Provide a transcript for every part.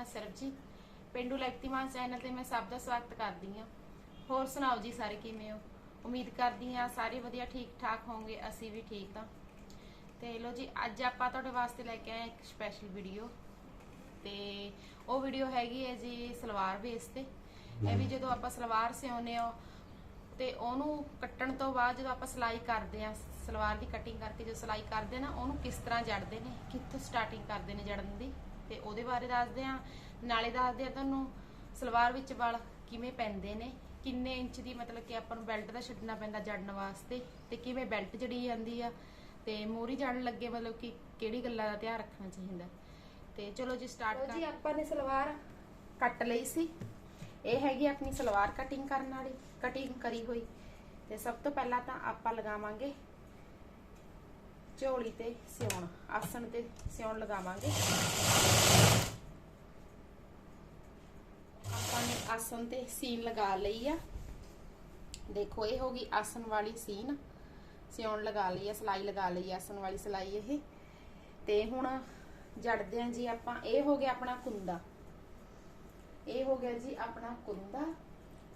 ਹਾਂ ਸਰਬਜੀਤ ਪਿੰਡੂ ਲਖਤੀਮਾਨ ਚੈਨਲ ਤੇ ਮੈਂ ਸਭ ਦਾ ਸਵਾਗਤ ਕਰਦੀ ਹਾਂ। ਹੋਰ ਸੁਣਾਓ ਜੀ ਸਾਰੇ ਕਿਵੇਂ ਹੋ? ਉਮੀਦ ਕਰਦੀ ਹਾਂ ਸਾਰੇ ਵਧੀਆ ਠੀਕ ਠਾਕ ਹੋਵੋਗੇ ਅਸੀਂ ਵੀ ਠੀਕ ਤਾਂ ਤੇ ਲੋ ਜੀ, ਅੱਜ ਆਪਾਂ ਤੁਹਾਡੇ ਵਾਸਤੇ ਲੈ ਕੇ ਆਏ ਇੱਕ ਸਪੈਸ਼ਲ ਵੀਡੀਓ ਤੇ ਉਹ ਵੀਡੀਓ ਹੈਗੀ ਹੈ ਜੀ ਸਲਵਾਰ ਬੇਸ ਤੇ। ਇਹ ਵੀ ਜਦੋਂ ਆਪਾਂ ਸਲਵਾਰ ਸਿਉਨੇ ਆ ਤੇ ਉਹਨੂੰ ਕੱਟਣ ਤੋਂ ਬਾਅਦ ਜਦੋਂ ਆਪਾਂ ਸਿਲਾਈ ਕਰਦੇ ਆ ਸਲਵਾਰ ਦੀ ਕਟਿੰਗ ਕਰਕੇ ਜੋ ਸਿਲਾਈ ਕਰਦੇ ਨਾ, ਉਹਨੂੰ ਕਿਸ ਤਰ੍ਹਾਂ ਜੜਦੇ ਨੇ? ਕਿੱਥੋਂ ਸਟਾਰਟਿੰਗ ਕਰਦੇ ਨੇ ਜੜਨ ਦੀ? ਤੇ ਉਹਦੇ ਬਾਰੇ ਦੱਸਦੇ ਆ ਨਾਲੇ ਦੱਸਦੇ ਆ ਤੁਹਾਨੂੰ ਸਲਵਾਰ ਵਿੱਚ ਵਲ ਕਿਵੇਂ ਪੈਂਦੇ ਨੇ ਕਿੰਨੇ ਇੰਚ ਦੀ ਮਤਲਬ ਕਿ ਆਪਾਂ ਨੂੰ ਬੈਲਟ ਦਾ ਛੱਡਣਾ ਪੈਂਦਾ ਜੜਨ ਵਾਸਤੇ ਤੇ ਕਿਵੇਂ ਬੈਲਟ ਜੜੀ ਜਾਂਦੀ ਆ ਤੇ ਮੋਰੀ ਜੜਨ ਲੱਗੇ ਮਤਲਬ ਕਿ ਕਿਹੜੀ ਗੱਲਾਂ ਦਾ ਧਿਆਨ ਰੱਖਣਾ ਚਾਹੀਦਾ। ਤੇ ਚਲੋ ਜੀ ਸਟਾਰਟ ਕਰ ਜੀ ਆਪਾਂ ਨੇ ਸਲਵਾਰ ਕੱਟ ਲਈ ਸੀ। ਇਹ ਹੈਗੀ ਆਪਣੀ ਸਲਵਾਰ ਕਟਿੰਗ ਕਰਨ ਵਾਲੀ ਕਟਿੰਗ ਕਰੀ ਹੋਈ। ਤੇ ਸਭ ਤੋਂ ਪਹਿਲਾਂ ਤਾਂ ਆਪਾਂ ਲਗਾਵਾਂਗੇ ਝੋਲੀ ਤੇ ਸਿਉਣ, ਆਸਣ ਤੇ ਸਿਉਣ ਲਗਾਵਾਂਗੇ। ਆਪਾਂ ਨੇ ਆਸਣ ਤੇ ਸੀਨ ਲਗਾ ਲਈ ਆ। ਦੇਖੋ, ਇਹ ਹੋ ਗਈ ਆਸਣ ਵਾਲੀ ਸੀਨ। ਸਿਉਣ ਲਗਾ ਲਈ ਆ, ਸਲਾਈ ਲਗਾ ਲਈ ਆਸਣ ਵਾਲੀ ਸਲਾਈ ਇਹ। ਤੇ ਹੁਣ ਜੜਦੇ ਆਂ ਜੀ ਆਪਾਂ, ਇਹ ਹੋ ਗਿਆ ਆਪਣਾ ਕੁੰਦਾ। ਇਹ ਹੋ ਗਿਆ ਜੀ ਆਪਣਾ ਕੁੰਦਾ।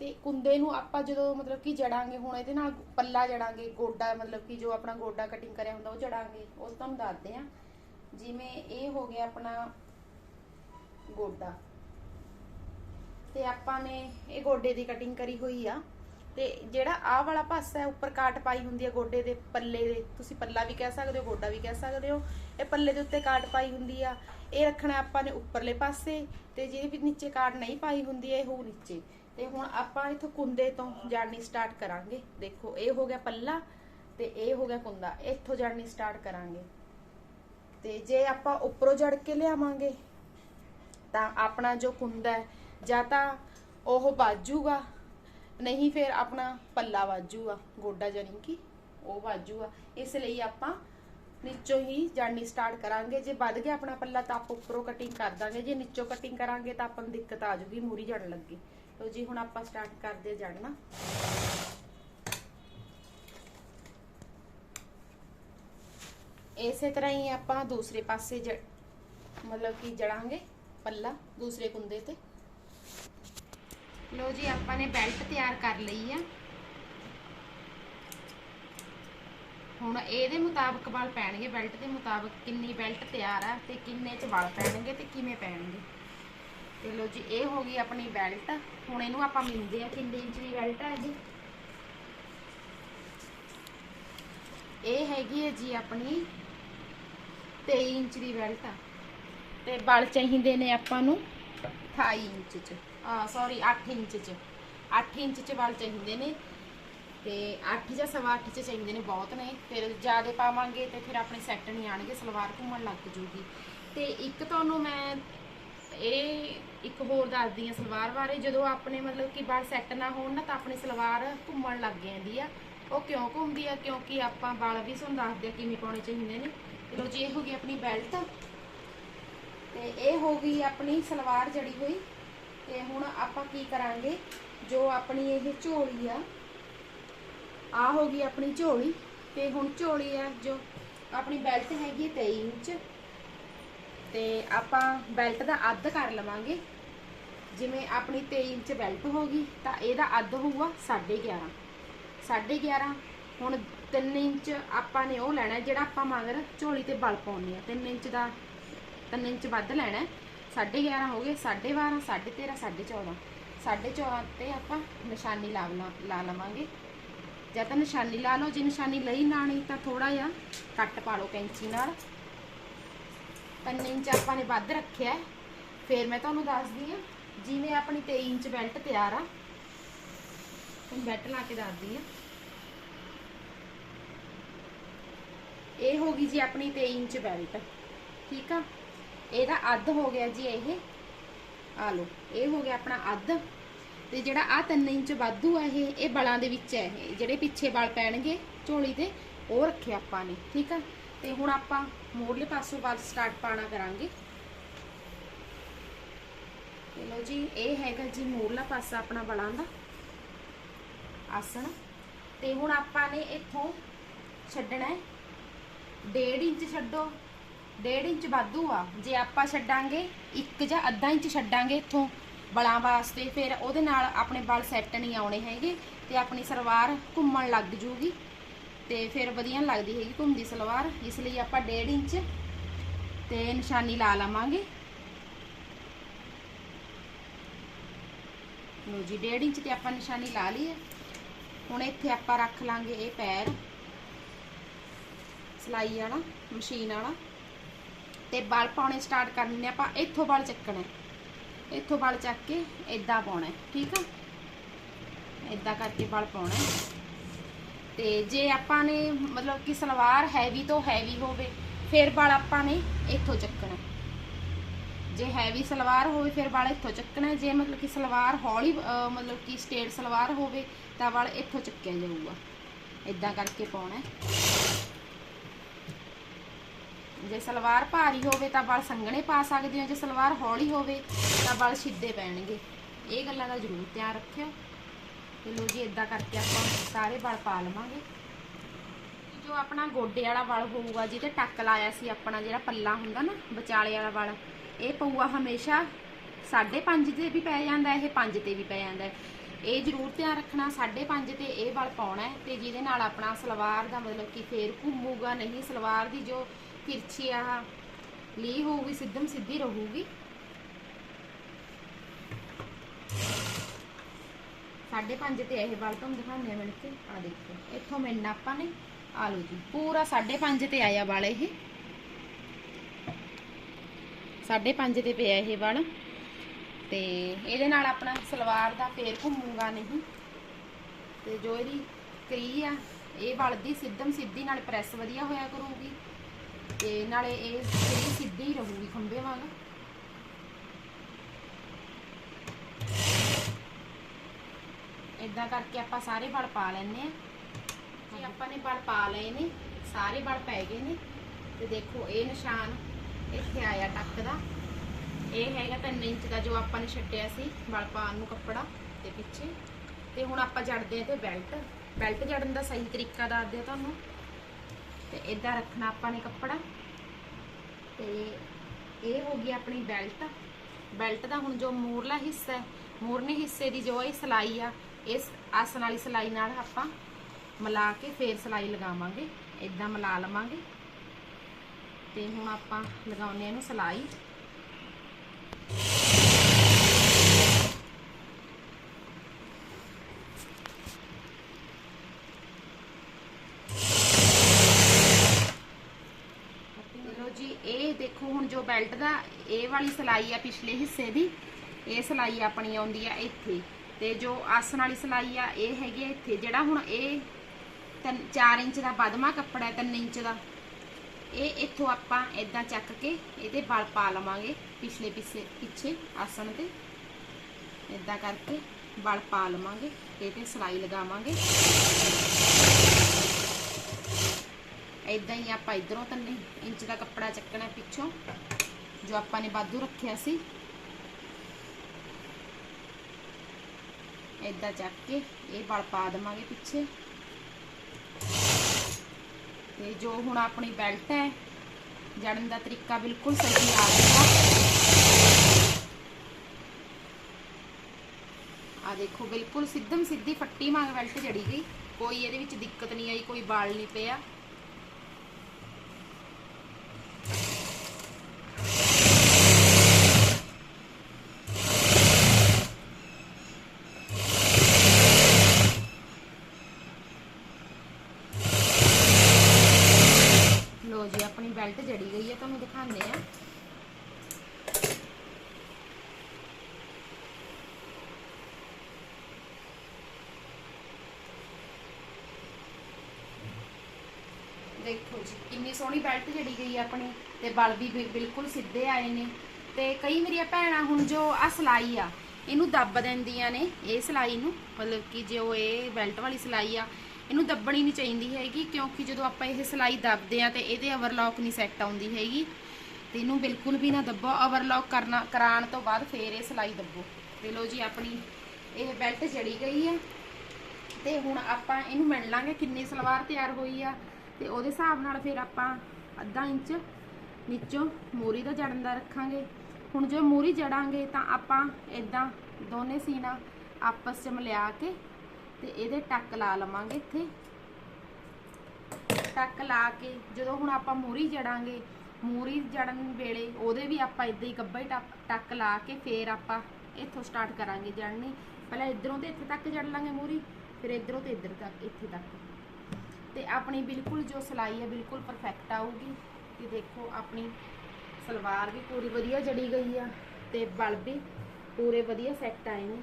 ਤੇ ਕੁੰਦੇ ਨੂੰ ਆਪਾਂ ਜਦੋਂ ਮਤਲਬ ਕਿ ਜੜਾਂਗੇ ਹੁਣ ਇਹਦੇ ਨਾਲ ਪੱਲਾ ਜੜਾਂਗੇ, ਗੋਡਾ ਮਤਲਬ ਕਿ ਜੋ ਆਪਣਾ ਗੋਡਾ ਕਟਿੰਗ ਕਰਿਆ ਹੁੰਦਾ ਉਹ ਜੜਾਂਗੇ, ਉਹ ਤੁਹਾਨੂੰ ਦੱਸਦੇ ਆ ਜਿਵੇਂ ਇਹ ਹੋ ਗਿਆ ਆਪਣਾ ਗੋਡਾ। ਤੇ ਆਪਾਂ ਨੇ ਇਹ ਗੋਡੇ ਦੀ ਕਟਿੰਗ ਕਰੀ ਹੋਈ ਆ। ਤੇ ਜਿਹੜਾ ਆਹ ਵਾਲਾ ਪਾਸਾ ਹੈ, ਉੱਪਰ ਕਾਟ ਪਾਈ ਹੁੰਦੀ ਹੈ ਗੋਡੇ ਦੇ ਪੱਲੇ ਦੇ, ਤੁਸੀਂ ਪੱਲਾ ਵੀ ਕਹਿ ਸਕਦੇ ਹੋ, ਗੋਡਾ ਵੀ ਕਹਿ ਸਕਦੇ ਹੋ। ਇਹ ਪੱਲੇ ਦੇ ਉੱਤੇ ਕਾਟ ਪਾਈ ਹੁੰਦੀ ਆ। ਇਹ ਰੱਖਣਾ ਆਪਾਂ ਨੇ ਉੱਪਰਲੇ ਪਾਸੇ, ਤੇ ਜਿਹਦੇ ਵੀ ਨੀਚੇ ਕਾਟ ਨਹੀਂ ਪਾਈ ਹੁੰਦੀ ਹੈ ਇਹ ਹੋ ਨੀਚੇ। ਤੇ ਹੁਣ ਆਪਾਂ ਇਥੋਂ ਕੁੰਦੇ ਤੋਂ ਜੜਨੀ ਸਟਾਰਟ ਕਰਾਂਗੇ। ਦੇਖੋ, ਇਹ ਹੋ ਗਿਆ ਪੱਲਾ ਤੇ ਇਹ ਹੋ ਗਿਆ ਕੁੰਦਾ। ਇੱਥੋਂ ਜੜਨੀ ਸਟਾਰਟ ਕਰਾਂਗੇ। ਤੇ ਜੇ ਆਪਾਂ ਉੱਪਰੋਂ ਜੜ ਕੇ ਲਿਆਵਾਂਗੇ, ਤਾਂ ਆਪਣਾ ਜੋ ਕੁੰਦਾ ਹੈ, ਜਾਂ ਤਾਂ ਉਹ ਬਾਜੂਗਾ ਨਹੀਂ, ਫਿਰ ਆਪਣਾ ਪੱਲਾ ਵਾਜੂਗਾ। ਗੋਡਾ ਜਾਨੀ ਕਿ ਉਹ ਵਾਜੂਗਾ। ਇਸ ਲਈ ਆਪਾਂ ਨੀਚੋਂ ਹੀ ਜੜਨੀ ਸਟਾਰਟ ਕਰਾਂਗੇ। ਜੇ ਵੱਧ ਗਿਆ ਆਪਣਾ ਪੱਲਾ ਤਾਂ ਆਪਾਂ ਉੱਪਰੋਂ ਕਟਿੰਗ ਕਰ ਦਾਂਗੇ। ਜੇ ਨੀਚੋਂ ਕਟਿੰਗ ਕਰਾਂਗੇ ਤਾਂ ਆਪਾਂ ਨੂੰ ਦਿੱਕਤ ਆ ਜਾਊਗੀ, ਮੂਰੀ ਜੜਨ ਲੱਗੀ। ਲੋ ਜੀ, ਹੁਣ ਆਪਾਂ ਸਟਾਰਟ ਕਰਦੇ ਜੜਨਾ। ਇਸੇ ਤਰ੍ਹਾਂ ਹੀ ਆਪਾਂ ਦੂਸਰੇ ਪਾਸੇ ਮਤਲਬ ਕਿ ਜੜਾਂਗੇ ਪੱਲਾ ਦੂਸਰੇ ਕੁੰਦੇ ਤੇ। ਲੋ ਜੀ, ਆਪਾਂ ਨੇ ਬੈਲਟ ਤਿਆਰ ਕਰ ਲਈ ਆ। ਹੁਣ ਇਹਦੇ ਮੁਤਾਬਕ ਵਾਲ ਪੈਣਗੇ ਬੈਲਟ ਦੇ ਮੁਤਾਬਕ ਕਿੰਨੀ ਬੈਲਟ ਤਿਆਰ ਆ ਤੇ ਕਿੰਨੇ ਚ ਵਾਲ ਪੈਣਗੇ ਤੇ ਕਿਵੇਂ ਪੈਣਗੇ। ਤੇ ਲੋ ਜੀ, ਇਹ ਹੋ ਗਈ ਆਪਣੀ ਬੈਲਟ ਹੁਣ ਇਹਨੂੰ ਆਪਾਂ ਮਿਲਦੇ ਆ ਕਿੰਨੇ ਇੰਚ ਦੀ ਬੈਲਟ ਹੈ ਜੀ ਇਹ ਹੈਗੀ ਹੈ ਜੀ ਆਪਣੀ 23 ਇੰਚ ਦੀ ਬੈਲਟ ਆ। ਤੇ ਬਲ ਚਾਹੀਦੇ ਨੇ ਆਪਾਂ ਨੂੰ 28 ਇੰਚ ਚ। ਆ ਸੌਰੀ 8 ਇੰਚ ਚ। 8 ਇੰਚ ਚ ਵਾਲ ਚਾਹੀਦੇ ਨੇ। ਤੇ 8 ਜਾਂ ਸਵਾ 8 ਚ ਚਾਹੀਦੇ ਨੇ ਬਹੁਤ ਨੇ। ਫਿਰ ਜ਼ਿਆਦਾ ਪਾਵਾਂਗੇ ਤੇ ਫਿਰ ਆਪਣੇ ਸੈੱਟ ਨਹੀਂ ਆਣਗੇ, ਸਲਵਾਰ ਘੁੰਮਣ ਲੱਗ ਜੂਗੀ। ਤੇ ਇੱਕ ਤੁਹਾਨੂੰ ਮੈਂ ਇਹ ਇੱਕ ਹੋਰ ਦੱਸਦੀ ਆ ਸਲਵਾਰ ਬਾਰੇ। ਜਦੋਂ ਆਪਣੇ ਮਤਲਬ ਕਿ ਵਾਲ ਸੈੱਟ ਨਾ ਹੋਣ ਨਾ ਤਾਂ ਆਪਣੀ ਸਲਵਾਰ ਘੁੰਮਣ ਲੱਗ ਜਾਂਦੀ ਆ। ਉਹ ਕਿਉਂ ਘੁੰਮਦੀ ਆ? ਕਿਉਂਕਿ ਆਪਾਂ ਵਾਲ ਵੀ ਤੁਹਾਨੂੰ ਦੱਸਦੇ ਆ ਕਿਵੇਂ ਪਾਉਣੇ ਚਾਹੀਦੇ ਨੇ। ਚਲੋ ਜੀ, ਇਹ ਹੋ ਗਈ ਆਪਣੀ ਬੈਲਟ ਤੇ ਇਹ ਹੋ ਗਈ ਆਪਣੀ ਸਲਵਾਰ ਜੜੀ ਹੋਈ। ਤੇ ਹੁਣ ਆਪਾਂ ਕੀ ਕਰਾਂਗੇ? ਜੋ ਆਪਣੀ ਇਹ ਝੋਲੀ ਆ ਆ ਹੋ ਗਈ ਆਪਣੀ ਝੋਲੀ ਤੇ ਹੁਣ ਝੋਲੀ ਆ ਜੋ ਆਪਣੀ ਬੈਲਟ ਹੈਗੀ ਹੈ 23 ਇੰਚ ਤੇ ਆਪਾਂ ਬੈਲਟ ਦਾ ਅੱਧ ਕਰ ਲਵਾਂਗੇ। ਜਿਵੇਂ ਆਪਣੀ 23 ਇੰਚ ਬੈਲਟ ਹੋ ਗਈ ਤਾਂ ਇਹਦਾ ਅੱਧ ਹੋਊਗਾ 11.5 11.5 ਹੁਣ 3 ਇੰਚ ਆਪਾਂ ਨੇ ਉਹ ਲੈਣਾ ਜਿਹੜਾ ਆਪਾਂ ਮਗਰ ਝੋਲੀ ਤੇ ਬਲ ਪਾਉਣੇ ਆ 3 ਇੰਚ ਦਾ 3 ਇੰਚ ਵੱਧ ਲੈਣਾ ਹੈ। 11.5 ਹੋ ਗਏ 12.5 13.5 14.5 14.5 ਤੇ ਆਪਾਂ ਨਿਸ਼ਾਨੀ ਲਾ ਲਾ ਲਾ ਲਵਾਂਗੇ। ਜਾਂ ਤਾਂ ਨਿਸ਼ਾਨੀ ਲਾ ਲਓ, ਜੇ ਨਿਸ਼ਾਨੀ ਲਈ ਲਾਣੀ ਤਾਂ ਥੋੜਾ ਜਿਹਾ ਕੱਟ ਪਾ ਲਓ ਕੈਂਚੀ ਨਾਲ। 3 ਇੰਚ ਆਪਾਂ ਨੇ ਵੱਧ ਰੱਖਿਆ ਫਿਰ ਮੈਂ ਤੁਹਾਨੂੰ ਦੱਸਦੀ ਆ ਜਿਵੇਂ ਆਪਣੀ 23 ਇੰਚ ਬੈਲਟ ਤਿਆਰ ਆ, ਹੁਣ ਬੈਲਟ ਲਾ ਕੇ ਦੱਸਦੀ ਆ ਇਹ ਹੋ ਗਈ ਜੀ ਆਪਣੀ 23 ਇੰਚ ਬੈਲਟ, ਠੀਕ ਆ? ਇਹਦਾ ਅੱਧ ਹੋ ਗਿਆ ਜੀ ਇਹ। ਆ ਲਓ, ਇਹ ਹੋ ਗਿਆ ਆਪਣਾ ਅੱਧ। ਤੇ ਜਿਹੜਾ ਆ 3 ਇੰਚ ਵਾਧੂ ਆ ਇਹ ਇਹ ਬਲਾਂ ਦੇ ਵਿੱਚ ਹੈ ਇਹ। ਜਿਹੜੇ ਪਿੱਛੇ ਬਲ ਪੈਣਗੇ ਝੋਲੀ ਦੇ, ਉਹ ਰੱਖੇ ਆਪਾਂ ਨੇ, ਠੀਕ ਆ? ਤੇ ਹੁਣ ਆਪਾਂ ਮੋੜਲੇ ਪਾਸੋਂ ਬਲ ਸਟਾਰਟ ਪਾਣਾ ਕਰਾਂਗੇ। ਤੇ ਲਓ ਜੀ, ਇਹ ਹੈਗਾ ਜੀ ਮੋੜਲਾ ਪਾਸਾ ਆਪਣਾ ਬਲਾਂ ਦਾ। ਆਸਣ। ਤੇ ਹੁਣ ਆਪਾਂ ਨੇ ਇੱਥੋਂ ਛੱਡਣਾ ਹੈ। 1.5 ਇੰਚ ਛੱਡੋ। 1.5 ਇੰਚ ਵਾਧੂ ਆ। ਜੇ ਆਪਾਂ ਛੱਡਾਂਗੇ 1 ਜਾਂ ਅੱਧਾ ਇੰਚ ਛੱਡਾਂਗੇ ਇੱਥੋਂ ਬਲਾਂ ਵਾਸਤੇ, ਫਿਰ ਉਹਦੇ ਨਾਲ ਆਪਣੇ ਬਲ ਸੈੱਟ ਨਹੀਂ ਆਉਣੇ ਹੈਗੇ ਤੇ ਆਪਣੀ ਸਲਵਾਰ ਘੁੰਮਣ ਲੱਗ ਜੂਗੀ ਤੇ ਫਿਰ ਵਧੀਆ ਲੱਗਦੀ ਹੈਗੀ ਘੁੰਮਦੀ ਸਲਵਾਰ, ਇਸ ਲਈ ਆਪਾਂ 1.5 ਇੰਚ ਤੇ ਨਿਸ਼ਾਨੀ ਲਾ ਲਵਾਂਗੇ। ਲੋ ਜੀ 1.5 ਇੰਚ ਤੇ ਆਪਾਂ ਨਿਸ਼ਾਨੀ ਲਾ ਲਈ ਹੈ। ਹੁਣ ਇੱਥੇ ਆਪਾਂ ਰੱਖ ਲਾਂਗੇ ਇਹ ਪੈਰ, ਸਲਾਈ ਵਾਲਾ, ਮਸ਼ੀਨ ਵਾਲਾ। ਤੇ ਬਲ ਪਾਉਣੇ ਸਟਾਰਟ ਕਰਨੇ ਨੇ, ਆਪਾਂ ਇੱਥੋਂ ਬਲ ਚੱਕਣਾ ਇੱਥੋਂ ਬਲ ਚੱਕ ਕੇ ਇਦਾਂ ਪਾਉਣਾ ਠੀਕ ਆ? ਇਦਾਂ ਕਰਕੇ ਬਲ ਪਾਉਣਾ ਹੈ। ਤੇ ਜੇ ਆਪਾਂ ਨੇ ਮਤਲਬ ਕਿ ਸਲਵਾਰ ਹੈਵੀ ਤੋਂ ਹੈਵੀ ਹੋਵੇ, ਫਿਰ ਬਲ ਆਪਾਂ ਨੇ ਇੱਥੋਂ ਚੱਕਣਾ ਜੇ ਹੈਵੀ ਸਲਵਾਰ ਹੋਵੇ, ਫਿਰ ਵਾਲ ਇੱਥੋਂ ਚੱਕਣਾ ਜੇ ਮਤਲਬ ਕਿ ਸਲਵਾਰ ਹੌਲੀ ਮਤਲਬ ਕਿ ਸਟੇਟ ਸਲਵਾਰ ਹੋਵੇ, ਤਾਂ ਵਾਲ ਇੱਥੋਂ ਚੱਕਿਆ ਜਾਊਗਾ। ਇਦਾਂ ਕਰਕੇ ਪਾਉਣਾ ਜੇ ਸਲਵਾਰ ਭਾਰੀ ਹੋਵੇ ਤਾਂ ਬਲ ਸੰਘਣੇ ਪਾ ਸਕਦੇ ਹੋ, ਜੇ ਸਲਵਾਰ ਹੌਲੀ ਹੋਵੇ ਤਾਂ ਬਲ ਸਿੱਧੇ ਪੈਣਗੇ। ਇਹ ਗੱਲਾਂ ਦਾ ਜ਼ਰੂਰ ਧਿਆਨ ਰੱਖਿਓ। ਤੇ ਲੋ ਜੀ ਇਦਾਂ ਕਰਕੇ ਆਪਾਂ ਸਾਰੇ ਬਲ ਪਾ ਲਵਾਂਗੇ। ਜੋ ਆਪਣਾ ਗੋਡੇ ਵਾਲਾ ਵਲ ਹੋਊਗਾ, ਜਿਹਦੇ ਟੱਕ ਲਾਇਆ ਸੀ ਆਪਣਾ ਜਿਹੜਾ ਪੱਲਾ ਹੁੰਦਾ ਨਾ, ਵਿਚਾਲੇ ਵਾਲਾ ਵਲ ਇਹ ਪਊਆ ਹਮੇਸ਼ਾ 5.5 ਤੇ ਵੀ ਪੈ ਜਾਂਦਾ, ਇਹ 5 ਤੇ ਵੀ ਪੈ ਜਾਂਦਾ। ਇਹ ਜ਼ਰੂਰ ਧਿਆਨ ਰੱਖਣਾ 5.5 ਤੇ ਇਹ ਬਲ ਪਾਉਣਾ ਹੈ ਤੇ ਜਿਹਦੇ ਨਾਲ ਆਪਣਾ ਸਲਵਾਰ ਦਾ ਮਤਲਬ ਕਿ ਫੇਰ ਘੁੰਮੂਗਾ, ਨਹੀਂ ਸਲਵਾਰ ਦੀ ਜੋ ਤਿਰਛੀ ਆ ਲੀ ਹੋਊਗੀ, ਸਿੱਧਮ ਸਿੱਧੀ ਰਹੂਗੀ। ਸਾਢੇ ਪੰਜ ਤੇ ਇਹ ਵਾਲ ਤੁਹਾਨੂੰ ਦਿਖਾਉਂਦੇ ਆ ਮਿਲ ਕੇ। ਆ ਦੇਖੋ, ਇੱਥੋਂ ਮਿਲਣਾ ਆਪਾਂ ਨੇ ਆ ਲਓ ਜੀ ਪੂਰਾ ਸਾਢੇ ਪੰਜ ਤੇ ਆਇਆ ਵਾਲ ਇਹ। ਸਾਢੇ ਪੰਜ ਤੇ ਪਿਆ ਇਹ ਵਾਲ। ਤੇ ਇਹਦੇ ਨਾਲ ਆਪਣਾ ਸਲਵਾਰ ਦਾ ਫੇਰ ਘੁੰਮੂਗਾ ਨਹੀਂ। ਤੇ ਜੋ ਇਹਦੀ ਕਰੀ ਆ, ਇਹ ਵਾਲ ਦੀ ਸਿੱਧਮ ਸਿੱਧੀ ਨਾਲ ਪ੍ਰੈਸ ਵਧੀਆ ਹੋਇਆ ਕਰੂਗੀ। ਤੇ ਨਾਲੇ ਇਹ ਜਿਹੜੀ ਸਿੱਧੀ ਹੀ ਰਹੂਗੀ ਖੰਬੇ ਵਾਂਗ। ਇਦਾਂ ਕਰਕੇ ਆਪਾਂ ਸਾਰੇ ਵਲ ਪਾ ਲੈਣੇ ਆ ਜੀ ਆਪਾਂ ਨੇ ਵਲ ਪਾ ਲਏ ਨੇ, ਸਾਰੇ ਵਲ ਪੈ ਗਏ ਨੇ, ਤੇ ਦੇਖੋ ਇਹ ਨਿਸ਼ਾਨ ਇੱਥੇ ਆਇਆ ਟੱਕ ਦਾ। ਇਹ ਹੈਗਾ 3 ਇੰਚ ਦਾ ਜੋ ਆਪਾਂ ਨੇ ਛੱਡਿਆ ਸੀ ਵਲ ਪਾਉਣ ਨੂੰ ਕੱਪੜਾ ਤੇ ਪਿੱਛੇ। ਤੇ ਹੁਣ ਆਪਾਂ ਜੜਦੇ ਆ ਤੇ ਬੈਲਟ। ਬੈਲਟ ਜੜਨ ਦਾ ਸਹੀ ਤਰੀਕਾ ਦੱਸ ਦਿਆ ਤੁਹਾਨੂੰ। ਤੇ ਇਦਾਂ ਰੱਖਣਾ ਆਪਾਂ ਨੇ ਕੱਪੜਾ। ਤੇ ਇਹ ਹੋ ਗਈ ਆਪਣੀ ਬੈਲਟ। ਬੈਲਟ ਦਾ ਹੁਣ ਜੋ ਮੂਰਲਾ ਹਿੱਸਾ ਹੈ, ਮੂਰਨੇ ਹਿੱਸੇ ਦੀ ਜੋ ਇਹ ਸਲਾਈ ਆ, ਇਸ ਆਸਣ ਵਾਲੀ ਸਲਾਈ ਨਾਲ ਆਪਾਂ ਮਿਲਾ ਕੇ ਫੇਰ ਸਲਾਈ ਲਗਾਵਾਂਗੇ। ਇਦਾਂ ਮਿਲਾ ਲਵਾਂਗੇ। ਤੇ ਹੁਣ ਆਪਾਂ ਲਗਾਉਨੇ ਇਹਨੂੰ ਸਲਾਈ ਲੋ ਜੀ, ਇਹ ਦੇਖੋ ਹੁਣ ਜੋ ਬੈਲਟ ਦਾ, ਇਹ ਵਾਲੀ ਸਲਾਈ ਆ ਪਿਛਲੇ ਹਿੱਸੇ ਦੀ, ਇਹ ਸਲਾਈ ਆਪਣੀ ਆਉਂਦੀ ਆ ਇੱਥੇ। ਤੇ ਜੋ ਆਸਣ ਵਾਲੀ ਸਲਾਈ ਆ, ਇਹ ਹੈਗੀ ਆ ਇੱਥੇ। ਜਿਹੜਾ ਹੁਣ ਇਹ 4 ਇੰਚ ਦਾ ਬਦਮਾ ਕੱਪੜਾ ਹੈ 3 ਇੰਚ ਦਾ, ਇਹ ਇੱਥੋਂ ਆਪਾਂ ਇਦਾਂ ਚੱਕ ਕੇ ਇਹਦੇ ਬਲ ਪਾ ਲਵਾਂਗੇ ਪਿਛਲੇ ਪਿੱਛੇ ਪਿੱਛੇ ਆਸਣ ਤੇ। ਇਦਾਂ ਕਰਕੇ ਬਲ ਪਾ ਲਵਾਂਗੇ ਤੇ ਤੇ ਸਲਾਈ ਲਗਾਵਾਂਗੇ। ਇਦਾਂ ਹੀ ਆਪਾਂ ਇਧਰੋਂ 3 ਇੰਚ ਦਾ ਕੱਪੜਾ ਚੱਕਣਾ ਪਿੱਛੋਂ, ਜੋ ਆਪਾਂ ਨੇ ਬਾਦੂ ਰੱਖਿਆ ਸੀ। ਇਦਾਂ ਚੱਕ ਕੇ ਇਹ ਬਲ ਪਾ ਦੇਵਾਂਗੇ ਪਿੱਛੇ। ਤੇ ਜੋ ਹੁਣ ਆਪਣੀ ਬੈਲਟ ਹੈ, ਜੜਨ ਦਾ ਤਰੀਕਾ ਬਿਲਕੁਲ ਸਹੀ ਆ ਗਿਆ। ਆ ਦੇਖੋ, ਬਿਲਕੁਲ ਸਿੱਧਮ ਸਿੱਧੀ ਫੱਟੀ ਵਾਂਗ ਬੈਲਟ ਜੜੀ ਗਈ। ਕੋਈ ਇਹਦੇ ਵਿੱਚ ਦਿੱਕਤ ਨਹੀਂ ਆਈ, ਕੋਈ ਬਾਲ ਨਹੀਂ ਪਿਆ ਲੋ ਜੀ ਆਪਣੀ ਬੈਲਟ ਜੜੀ ਗਈ ਹੈ ਤੁਹਾਨੂੰ ਦਿਖਾਉਂਦੇ ਆ ਦੇਖੋ ਜੀ, ਕਿੰਨੀ ਸੋਹਣੀ ਬੈਲਟ ਜੜੀ ਗਈ ਆਪਣੀ ਤੇ ਬਲ ਵੀ ਬਿਲਕੁਲ ਸਿੱਧੇ ਆਏ ਨੇ। ਤੇ ਕਈ ਮੇਰੀਆਂ ਭੈਣਾਂ ਹੁਣ ਜੋ ਆ ਸਲਾਈ ਆ, ਇਹਨੂੰ ਦੱਬ ਦਿੰਦੀਆਂ ਨੇ, ਇਹ ਸਲਾਈ ਨੂੰ। ਮਤਲਬ ਕਿ ਜੋ ਇਹ ਬੈਲਟ ਵਾਲੀ ਸਲਾਈ ਆ, ਇਹਨੂੰ ਦੱਬਣੀ ਨਹੀਂ ਚਾਹੀਦੀ ਹੈਗੀ, ਕਿਉਂਕਿ ਜਦੋਂ ਆਪਾਂ ਇਹ ਸਲਾਈ ਦੱਬਦੇ ਆ ਤੇ ਇਹਦੇ ਓਵਰਲੌਕ ਨਹੀਂ ਸੈੱਟ ਆਉਂਦੀ ਹੈਗੀ। ਤੇ ਇਹਨੂੰ ਬਿਲਕੁਲ ਵੀ ਨਾ ਦੱਬੋ ਓਵਰਲੌਕ ਕਰਨਾ ਕਰਾਉਣ ਤੋਂ ਬਾਅਦ ਫੇਰ ਇਹ ਸਲਾਈ ਦੱਬੋ। ਤੇ ਲੋ ਜੀ ਆਪਣੀ ਇਹ ਬੈਲਟ ਜੜੀ ਗਈ ਆ। ਤੇ ਹੁਣ ਆਪਾਂ ਇਹਨੂੰ ਮਿਣ ਲਾਂਗੇ, ਕਿੰਨੀ ਸਲਵਾਰ ਤਿਆਰ ਹੋਈ ਆ। ਤੇ ਉਹਦੇ ਹਿਸਾਬ ਨਾਲ ਫਿਰ ਆਪਾਂ ਅੱਧਾ ਇੰਚ ਨੀਚੋਂ ਮੂਰੀ ਦਾ ਜੜਨ ਦਾ ਰੱਖਾਂਗੇ। ਹੁਣ ਜੇ ਮੂਰੀ ਜੜਾਂਗੇ ਤਾਂ ਆਪਾਂ ਇਦਾਂ ਦੋਨੇ ਸੀਨਾ ਆਪਸ 'ਚ ਮਿਲਾ ਕੇ ਤੇ ਇਹਦੇ ਟੱਕ ਲਾ ਲਵਾਂਗੇ ਇੱਥੇ। ਟੱਕ ਲਾ ਕੇ ਜਦੋਂ ਹੁਣ ਆਪਾਂ ਮੂਰੀ ਜੜਾਂਗੇ, ਮੂਰੀ ਜੜਨ ਵੇਲੇ ਉਹਦੇ ਵੀ ਆਪਾਂ ਇਦਾਂ ਹੀ ਗੱਬਾ ਹੀ ਟੱਕ- ਟੱਕ ਲਾ ਕੇ ਫੇਰ ਆਪਾਂ ਇੱਥੋਂ ਸਟਾਰਟ ਕਰਾਂਗੇ ਜੜਨੀ। ਪਹਿਲਾਂ ਇਧਰੋਂ ਤੇ ਇੱਥੇ ਤੱਕ ਜੜ ਲਾਂਗੇ ਮੂਰੀ, ਫਿਰ ਇਧਰੋਂ ਤੇ ਇੱਧਰ ਤੱਕ, ਇੱਥੇ ਤੱਕ। ਤੇ ਆਪਣੀ ਬਿਲਕੁਲ ਜੋ ਸਿਲਾਈ ਹੈ ਬਿਲਕੁਲ ਪਰਫੈਕਟ ਆਊਗੀ। ਤੇ ਦੇਖੋ ਆਪਣੀ ਸਲਵਾਰ ਵੀ ਪੂਰੀ ਵਧੀਆ ਜੜੀ ਗਈ ਆ ਤੇ ਬਲ ਵੀ ਪੂਰੇ ਵਧੀਆ ਸੈੱਟ ਆਏ ਨੇ।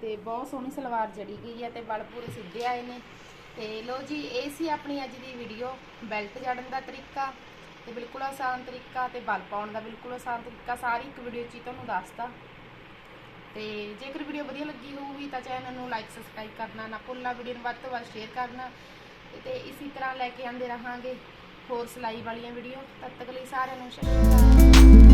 ਤੇ ਬਹੁਤ ਸੋਹਣੀ ਸਲਵਾਰ ਜੜੀ ਗਈ ਹੈ ਤੇ ਬਲ ਪੂਰੇ ਸਿੱਧੇ ਆਏ ਨੇ। ਤੇ ਲੋ ਜੀ, ਇਹ ਸੀ ਆਪਣੀ ਅੱਜ ਦੀ ਵੀਡੀਓ ਬੈਲਟ ਜੜਨ ਦਾ ਤਰੀਕਾ ਤੇ ਬਿਲਕੁਲ ਆਸਾਨ ਤਰੀਕਾ ਤੇ ਬਲ ਪਾਉਣ ਦਾ ਬਿਲਕੁਲ ਆਸਾਨ ਤਰੀਕਾ। ਸਾਰੀ ਇੱਕ ਵੀਡੀਓ 'ਚ ਹੀ ਤੁਹਾਨੂੰ ਦੱਸਤਾ। ਤੇ ਜੇਕਰ ਵੀਡੀਓ ਵਧੀਆ ਲੱਗੀ ਹੋਊਗੀ ਤਾਂ ਚੈਨਲ ਨੂੰ ਲਾਈਕ ਸਬਸਕ੍ਰਾਈਬ ਕਰਨਾ ਨਾ ਭੁੱਲਣਾ, ਵੀਡੀਓ ਨੂੰ ਵੱਧ ਤੋਂ ਵੱਧ ਸ਼ੇਅਰ ਕਰਨਾ ਤੇ ਇਸੇ ਤਰ੍ਹਾਂ ਲੈ ਕੇ ਆਉਂਦੇ ਰਹਾਂਗੇ ਹੋਰ ਸਿਲਾਈ ਵਾਲੀਆਂ ਵੀਡੀਓ। ਤਦ ਤੱਕ ਲਈ ਸਾਰਿਆਂ ਨੂੰ ਸਤਿ